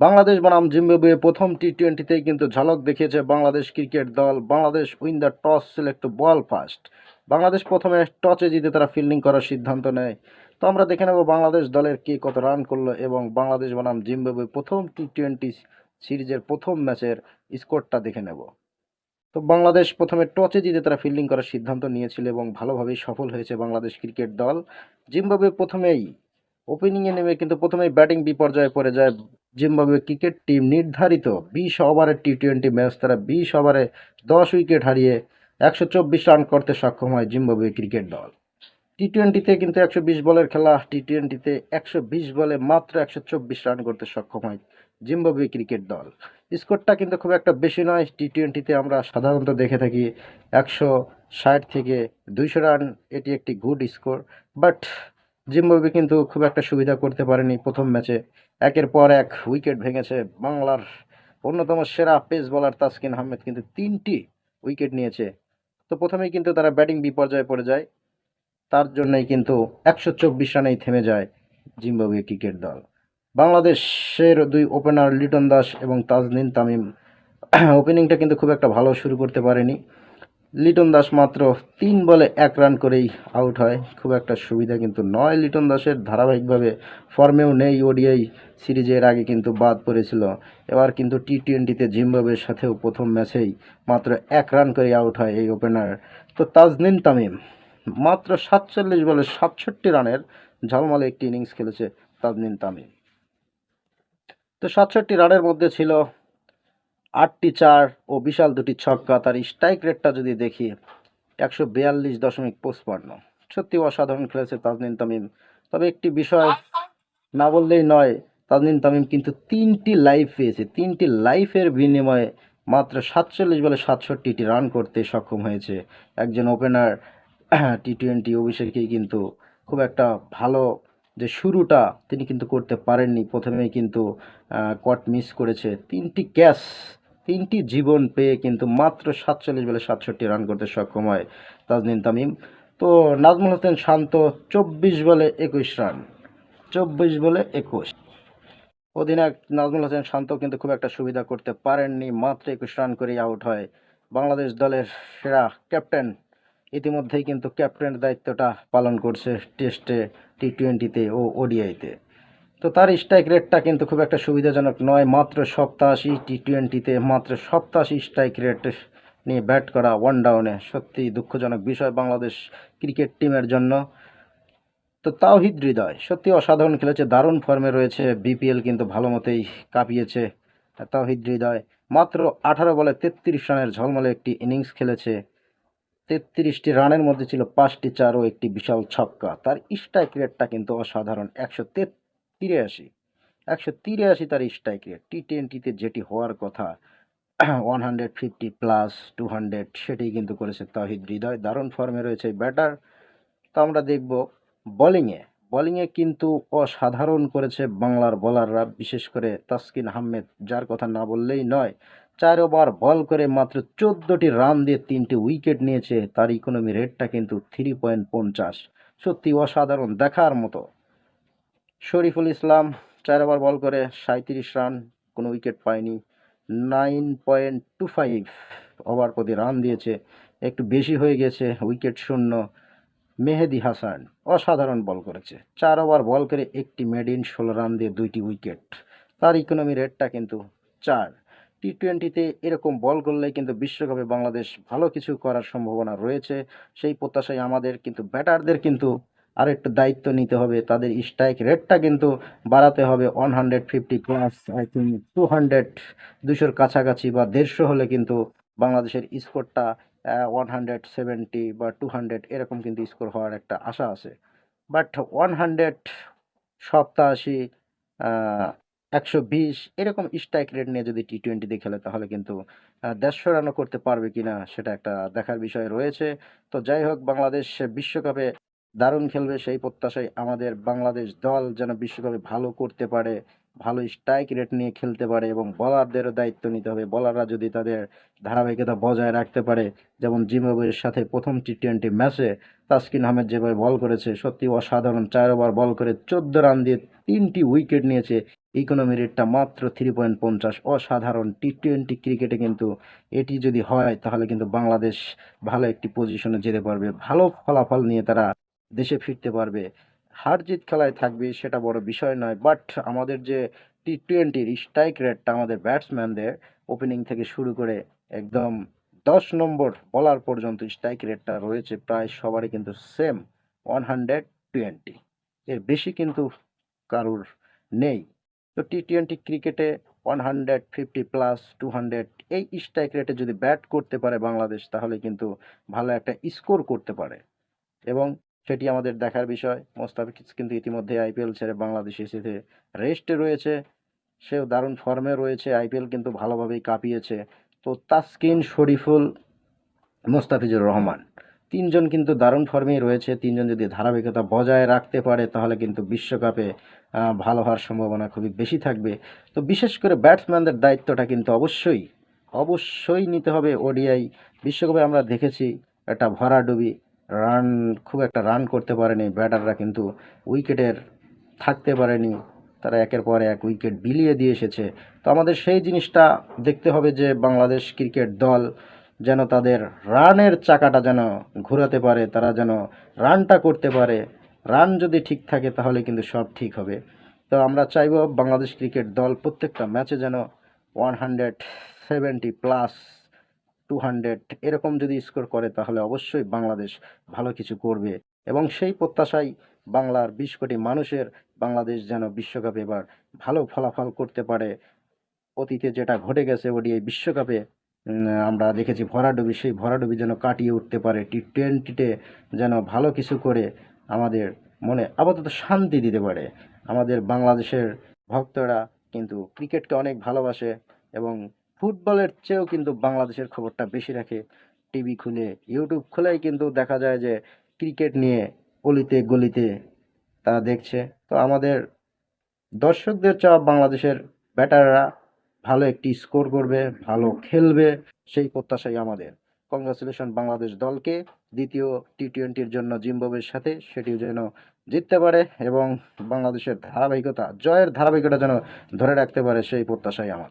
বাংলাদেশ বনাম জিম্বাবুয়ে প্রথম টি টোয়েন্টিতেই কিন্তু ঝলক দেখিয়েছে বাংলাদেশ ক্রিকেট দল। Bangladesh win the toss, select ball first. Bangladesh প্রথমে টসে জিতে তারা ফিল্ডিং করার সিদ্ধান্ত নেয়। তো আমরা দেখে নেব বাংলাদেশ দলের কে কত রান করল এবং বাংলাদেশ বনাম জিম্বাবুয়ে প্রথম টি টোয়েন্টি সিরিজের প্রথম ম্যাচের স্কোরটা দেখে নেব। তো বাংলাদেশ প্রথমে টসে জিতে তারা ফিল্ডিং করার সিদ্ধান্ত নিয়েছিল এবং ভালোভাবেই সফল হয়েছে বাংলাদেশ ক্রিকেট দল। জিম্বাবুয়ে প্রথমেই ওপেনিংয়ে নেমে কিন্তু প্রথমেই ব্যাটিং বিপর্যয়ে পড়ে যায় জিম্বাবুয়ে ক্রিকেট টিম নির্ধারিত বিশ ওভারের টি টোয়েন্টি ম্যাচ তারা বিশ ওভারে দশ উইকেট হারিয়ে একশো চব্বিশ রান করতে সক্ষম হয় জিম্বাবুয়ে ক্রিকেট দল। টি টোয়েন্টিতে কিন্তু একশো বিশ বলের খেলা টি টোয়েন্টিতে একশো বিশ বলে মাত্র একশো চব্বিশ রান করতে সক্ষম হয় জিম্বাবুয়ে ক্রিকেট দল। স্কোরটা কিন্তু খুব একটা বেশি নয় টি টোয়েন্টিতে আমরা সাধারণত দেখে থাকি একশো ষাট থেকে দুইশো রান, এটি একটি গুড স্কোর। বাট জিম্বাবুয়ে কিন্তু খুব একটা সুবিধা করতে পারেনি প্রথম ম্যাচে। একের পর এক উইকেট ভেঙেছে বাংলার অন্যতম সেরা পেস বোলার তাসকিন আহমেদ কিন্তু তিনটি উইকেট নিয়েছে। তো প্রথমেই কিন্তু তারা ব্যাটিং বিপর্যয়ে পড়ে যায়। তার জন্যই কিন্তু একশো চব্বিশ রানেই থেমে যায় জিম্বাবুয়ে ক্রিকেট দল। বাংলাদেশের দুই ওপেনার লিটন দাস এবং তাজনিন তামিম, ওপেনিংটা কিন্তু খুব একটা ভালো শুরু করতে পারেনি। লিটন দাস মাত্র তিন বলে এক রান করেই আউট হয়। খুব একটা সুবিধা কিন্তু নয় লিটন দাসের। ধারাবাহিকভাবে ফর্মেও নেই ওডিআই। সিরিজের আগে কিন্তু বাদ পড়েছিল। এবার কিন্তু টি টোয়েন্টিতে জিম্বাবুয়ের সাথেও প্রথম ম্যাচেই মাত্র এক রান করে আউট হয় এই ওপেনার। তো তাজনিন তামিম, মাত্র সাতচল্লিশ বলে সাতষট্টি রানের ঝলমলে একটি ইনিংস খেলেছে তাজনিন তামিম। তো সাতষট্টি রানের মধ্যে ছিল আটটি চার ও বিশাল দুটি ছক্কা, তার স্ট্রাইক রেটটা যদি দেখি, একশো বিয়াল্লিশ দশমিক পঁচপান্ন। সত্যি অসাধারণ খেলেছে তাজনিন তামিম। তবে একটি বিষয় না বললেই নয় তাজনিন তামিম কিন্তু তিনটি লাইফ পেয়েছে। তিনটি লাইফের বিনিময়ে মাত্র সাতচল্লিশ বলে সাতষট্টিটি রান করতে সক্ষম হয়েছে। একজন ওপেনার টি টোয়েন্টি অভিষেকেই কিন্তু খুব একটা ভালো যে শুরুটা তিনি কিন্তু করতে পারেননি। প্রথমেই কিন্তু কট মিস করেছে। তিনটি ক্যাচ তিনটি জীবন পেয়ে কিন্তু মাত্র সাতচল্লিশ বলে সাতষট্টি রান করতে সক্ষম হয় তাজনিন তামিম। তো নাজমুল হোসেন শান্ত চব্বিশ বলে একুশ রান। চব্বিশ বলে একুশ। অধিনায়ক নাজমুল হোসেন শান্ত কিন্তু খুব একটা সুবিধা করতে পারেননি, মাত্র একুশ রান করেই আউট হয়। বাংলাদেশ দলের সেরা ক্যাপ্টেন ইতিমধ্যেই কিন্তু ক্যাপ্টেনের দায়িত্বটা পালন করছে টেস্টে টি টোয়েন্টিতে ও ওডিআইতে। তো তার স্ট্রাইক রেটটা কিন্তু খুব একটা সুবিধাজনক নয়। মাত্র সপ্তাশি টি টোয়েন্টিতে মাত্র সপ্তাশি স্ট্রাইক রেট নিয়ে ব্যাট করা ওয়ান ডাউনে সত্যি দুঃখজনক বিষয় বাংলাদেশ ক্রিকেট টিমের জন্য। তো তাওহিদ হৃদয়, সত্যি অসাধারণ খেলেছে, দারুণ ফর্মে রয়েছে। বিপিএল কিন্তু ভালো মতোই কাঁপিয়েছে তাওহিদ হৃদয়। মাত্র আঠারো বলে তেত্রিশ রানের ঝলমলে একটি ইনিংস খেলেছে। তেত্রিশটি রানের মধ্যে ছিল পাঁচটি চার ও একটি বিশাল ছক্কা। তার স্ট্রাইক রেটটা কিন্তু অসাধারণ, একশো তিরাশি। একশো তিরাশি তার স্ট্রাইক রেট টি টোয়েন্টিতে যেটি হওয়ার কথা one hundred fifty plus two hundred সেটি কিন্তু করেছে তাহিদ হৃদয়। দারুণ ফর্মে রয়েছে ব্যাটার তো আমরা দেখব বোলিংয়ে বোলিংয়ে কিন্তু অসাধারণ করেছে বাংলার বোলাররা বিশেষ করে তাসকিন আহমেদ, যার কথা না বললেই নয়, চার ওভার বল করে মাত্র চোদ্দোটি রান দিয়ে তিনটি উইকেট নিয়েছে। তার ইকোনমি রেটটা কিন্তু থ্রি পয়েন্ট পঞ্চাশ। সত্যি অসাধারণ দেখার মতো। শরীফুল ইসলাম চার ওভার বল করে সাঁত্রিশ রান, কোনো উইকেট পায়নি। Nine point two five over প্রতি রান দিয়েছে। একটু বেশি হয়ে গেছে, উইকেট শূন্য। মেহেদি হাসান অসাধারণ বল করেছে। চার ওভার বল করে একটি মেডিন ষোলো রান দিয়ে দুইটি উইকেট। তার ইকোনমি রেটটা কিন্তু চার। টি টোয়েন্টিতে এরকম বল করলে কিন্তু বিশ্বকাপে বাংলাদেশ ভালো কিছু করার সম্ভাবনা রয়েছে। সেই প্রত্যাশায় আমাদের কিন্তু ব্যাটারদের কিন্তু আর একটু দায়িত্ব নিতে হবে, তাদের স্ট্রাইক রেটটা কিন্তু বাড়াতে হবে one hundred fifty plus I think two hundred দুশোর কাছাকাছি বা দেড়শো হলে কিন্তু বাংলাদেশের স্কোরটা ওয়ান হান্ড্রেড সেভেন্টি বা টু হান্ড্রেড এরকম কিন্তু স্কোর হওয়ার একটা আশা আছে। বাট ওয়ান হান্ড্রেড সপ্তাশি একশো বিশ এরকম স্ট্রাইক রেট নিয়ে যদি টি টোয়েন্টিতে খেলে তাহলে কিন্তু দেড়শো রানও করতে পারবে কি না সেটা একটা দেখার বিষয় রয়েছে। তো যাই হোক, বাংলাদেশ বিশ্বকাপে দারুণ খেলবে সেই প্রত্যাশায় আমাদের বাংলাদেশ দল যেন বিশ্বকাপে ভালো করতে পারে, ভালো স্ট্রাইক রেট নিয়ে খেলতে পারে এবং বলারদেরও দায়িত্ব নিতে হবে। বলাররা যদি তাদের ধারাবাহিকতা বজায় রাখতে পারে, যেমন জিম্বাবুয়ের সাথে প্রথম টি টোয়েন্টি ম্যাচে তাসকিন আহমেদ যেভাবে বল করেছে সত্যি অসাধারণ। চার ওভার বল করে চোদ্দ রান দিয়ে তিনটি উইকেট নিয়েছে। ইকোনমি রেটটা মাত্র থ্রি পয়েন্ট পঞ্চাশ অসাধারণ। টি টোয়েন্টি ক্রিকেটে কিন্তু এটি যদি হয়, তাহলে কিন্তু বাংলাদেশ ভালো একটি পজিশনে যেতে পারবে। ভালো ফলাফল নিয়ে তারা দেশে ফিরতে পারবে। হার জিত খেলায় থাকবে সেটা বড় বিষয় নয় বাট আমাদের যে টি টোয়েন্টির স্ট্রাইক রেটটা আমাদের ব্যাটসম্যানদের ওপেনিং থেকে শুরু করে একদম দশ নম্বর বলার পর্যন্ত স্ট্রাইক রেটটা রয়েছে প্রায় সবারই কিন্তু সেম ওয়ান হান্ড্রেড টোয়েন্টি এর বেশি কিন্তু কারুর নেই। তো টি টোয়েন্টি ক্রিকেটে one hundred fifty plus two hundred এই স্ট্রাইক রেটে যদি ব্যাট করতে পারে বাংলাদেশ, তাহলে কিন্তু ভালো একটা স্কোর করতে পারে। এবং সেটি আমাদের দেখার বিষয়। মোস্তাফিজ কিন্তু ইতিমধ্যে আইপিএল ছেড়ে বাংলাদেশ এসেছে রেস্টে রয়েছে, সেও দারুণ ফর্মে রয়েছে। আইপিএল কিন্তু ভালোভাবেই কাঁপিয়েছে। তো তাসকিন শরীফুল মোস্তাফিজুর রহমান, তিনজন কিন্তু দারুণ ফর্মেই রয়েছে। তিনজন যদি ধারাবাহিকতা বজায় রাখতে পারে, তাহলে কিন্তু বিশ্বকাপে ভালো হওয়ার সম্ভাবনা খুবই বেশি থাকবে। তো বিশেষ করে ব্যাটসম্যানদের দায়িত্বটা কিন্তু অবশ্যই অবশ্যই নিতে হবে। ওডিআই বিশ্বকাপে আমরা দেখেছি একটা ভরাডুবি রান খুব একটা রান করতে পারেনি। ব্যাটাররা কিন্তু উইকেটের থাকতে পারেনি। তারা একের পর এক উইকেট বিলিয়ে দিয়ে এসেছে। তো আমাদের সেই জিনিসটা দেখতে হবে যে বাংলাদেশ ক্রিকেট দল যেন তাদের রানের চাকাটা যেন ঘোরাতে পারে, তারা যেন রানটা করতে পারে। রান যদি ঠিক থাকে তাহলে কিন্তু সব ঠিক হবে। তো আমরা চাইব বাংলাদেশ ক্রিকেট দল প্রত্যেকটা ম্যাচে যেন one hundred seventy plus two hundred এরকম যদি স্কোর করে, তাহলে অবশ্যই বাংলাদেশ ভালো কিছু করবে। এবং সেই প্রত্যাশাই বাংলার বিশ কোটি মানুষের বাংলাদেশ যেন বিশ্বকাপে এবার ভালো ফলাফল করতে পারে। অতীতে যেটা ঘটে গেছে ওডিআই বিশ্বকাপে আমরা দেখেছি ভরাডুবি, সেই ভরাডুবি যেন কাটিয়ে উঠতে পারে। টি টোয়েন্টিতে যেন ভালো কিছু করে আমাদের মনে আপাতত শান্তি দিতে পারে। আমাদের বাংলাদেশের ভক্তরা কিন্তু ক্রিকেটকে অনেক ভালোবাসে এবং ফুটবলের চেয়েও কিন্তু বাংলাদেশের খবরটা বেশি রাখে। টিভি খুলে, ইউটিউব খুলেই কিন্তু দেখা যায় যে ক্রিকেট নিয়ে অলিতে গলিতে তারা দেখছে। তো আমাদের দর্শকদের চাওয়া বাংলাদেশের ব্যাটাররা ভালো একটি স্কোর করবে, ভালো খেলবে, সেই প্রত্যাশাই আমাদের। কংগ্রাচুলেশন বাংলাদেশ দলকে দ্বিতীয় টি টোয়েন্টির জন্য জিম্বাবুয়ের সাথে সেটিও যেন জিততে পারে এবং বাংলাদেশের ধারাবাহিকতা, জয়ের ধারাবাহিকতা যেন ধরে রাখতে পারে, সেই প্রত্যাশাই আমার